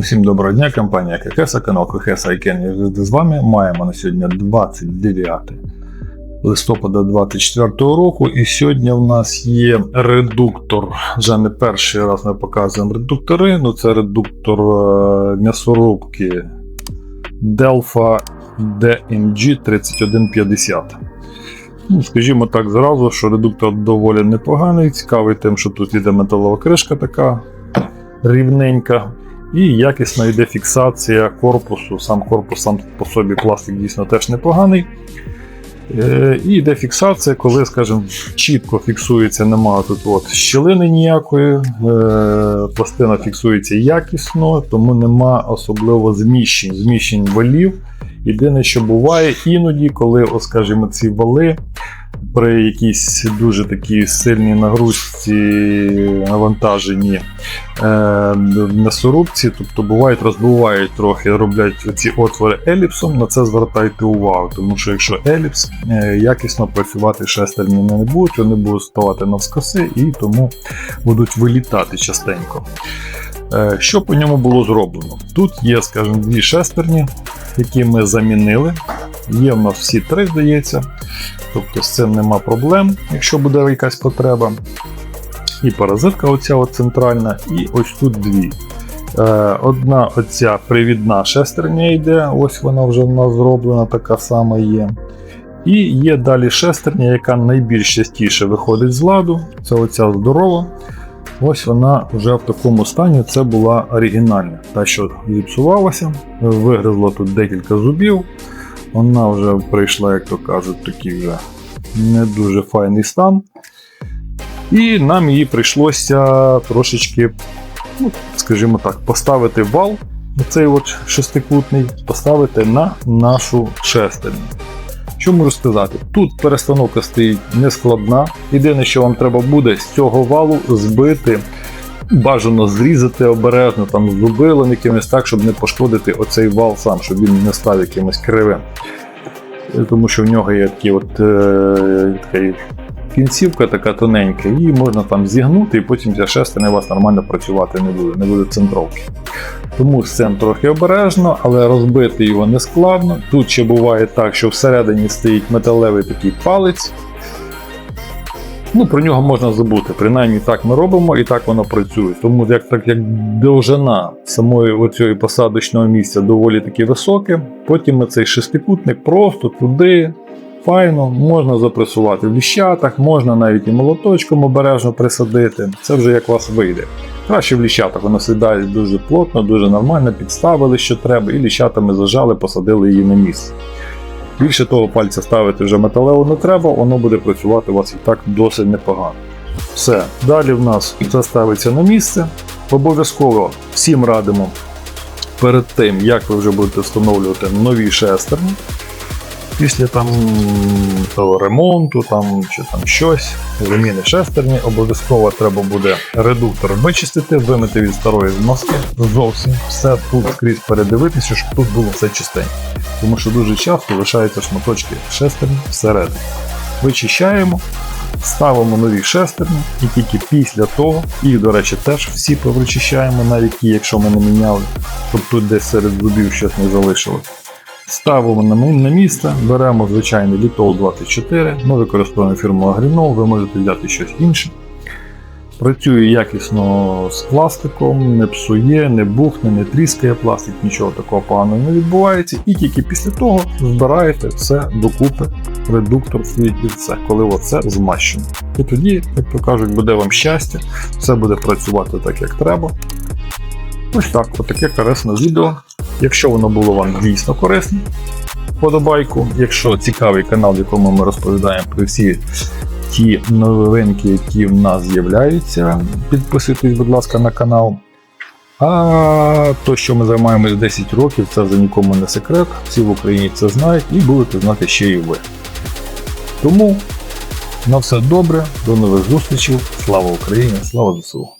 Всім доброго дня, компанія Кекеса, канал Кекеса Айкен. З вами. Маємо на сьогодні 29 листопада 24 року. І сьогодні в нас є редуктор. Вже не перший раз ми показуємо редуктори. Ну це редуктор е, м'ясорубки Delphi DMG 3150. Ну, скажімо так, зразу, що редуктор доволі непоганий, цікавий тим, що тут іде металова кришка така рівненька. І якісна йде фіксація корпусу. Сам корпус сам по собі пластик дійсно теж непоганий. Е, І йде фіксація, коли, скажімо, чітко фіксується, немає тут от щілини ніякої, е, пластина фіксується якісно, тому нема особливо зміщень, зміщень валів. Єдине, що буває іноді, коли, от, скажімо, ці вали при якійсь дуже такій сильній нагрузці навантаженні е, м'ясорубці, тобто бувають, розбивають трохи, роблять ці отвори еліпсом, на це звертайте увагу, тому що якщо еліпс, е, якісно працювати шестерні не будуть, вони будуть ставати навскоси і тому будуть вилітати частенько. Е, Що по ньому було зроблено? Тут є, скажімо, дві шестерні, які ми замінили. Є в нас всі три, здається. Тобто з цим нема проблем, якщо буде якась потреба. І паразитка оця от центральна, і ось тут дві. Е, Одна оця привідна шестерня йде, ось вона вже в нас зроблена, така сама є. І є далі шестерня, яка найбільш частіше виходить з ладу. Це оця здорова. Ось вона вже в такому стані. Це була оригінальна. Та, що зіпсувалася, вигризла тут декілька зубів. Вона вже прийшла, як то кажуть, такий вже не дуже файний стан. І нам її прийшлося трошечки, ну, скажімо так, поставити вал, оцей от шестикутний, поставити на нашу шестерню. Що можу сказати? Тут перестановка стоїть нескладна. Єдине, що вам треба буде з цього валу збити, бажано зрізати обережно, там зубилом якимось так, щоб не пошкодити оцей вал сам, щоб він не став якимось кривим. Е, Тому що в нього є такі от, е, така кінцівка така тоненька, її можна там зігнути, і потім ця шестерня у вас нормально працювати не буде, не буде центровки. Тому з цим трохи обережно, але розбити його не складно. Тут ще буває так, що всередині стоїть металевий такий палець. Ну, Про нього можна забути. Принаймні так ми робимо і так воно працює. Тому як так як довжина самої оцієї посадочного місця доволі таки високе, потім ми цей шестикутник просто туди. Файно, можна запресувати в ліщатах, можна навіть і молоточком обережно присадити. Це вже як вас вийде. Краще в ліщатах воно сідає дуже плотно, дуже нормально, підставили, що треба, і ліщатами зажали, посадили її на місце. Більше того пальця ставити вже металево не треба, воно буде працювати у вас і так досить непогано. Все, далі в нас це ставиться на місце. Обов'язково всім радимо перед тим, як ви вже будете встановлювати нові шестерні. Після там того ремонту там, чи там щось, заміни шестерні, обов'язково треба буде редуктор вичистити, вимити від старої зноски зовсім все тут скрізь передивитися, щоб тут було все чистенько. Тому що дуже часто лишаються шматочки шестерні всередині. Вичищаємо, ставимо нові шестерні і тільки після того, їх, до речі, теж всі повичищаємо, навіть ті, якщо ми не міняли, щоб тут десь серед зубів щось не залишилось. Ставимо на, місце, беремо звичайний Літол 24, ми використовуємо фірму Агрінол, ви можете взяти щось інше. Працює якісно з пластиком, не псує, не бухне, не тріскає пластик, нічого такого поганого не відбувається. І тільки після того збираєте все докупи, редуктор свій і все, коли оце змащено. І тоді, як то кажуть, буде вам щастя, все буде працювати так, як треба. Ось так, отаке корисне відео. Якщо воно було вам дійсно корисне, подобайку. Якщо цікавий канал, в якому ми розповідаємо про всі ті новинки, які в нас з'являються, підписуйтесь, будь ласка, на канал. А то, що ми займаємось 10 років, це вже нікому не секрет. Всі в Україні це знають і будете знати ще і ви. Тому на все добре, до нових зустрічей. Слава Україні, слава ЗСУ!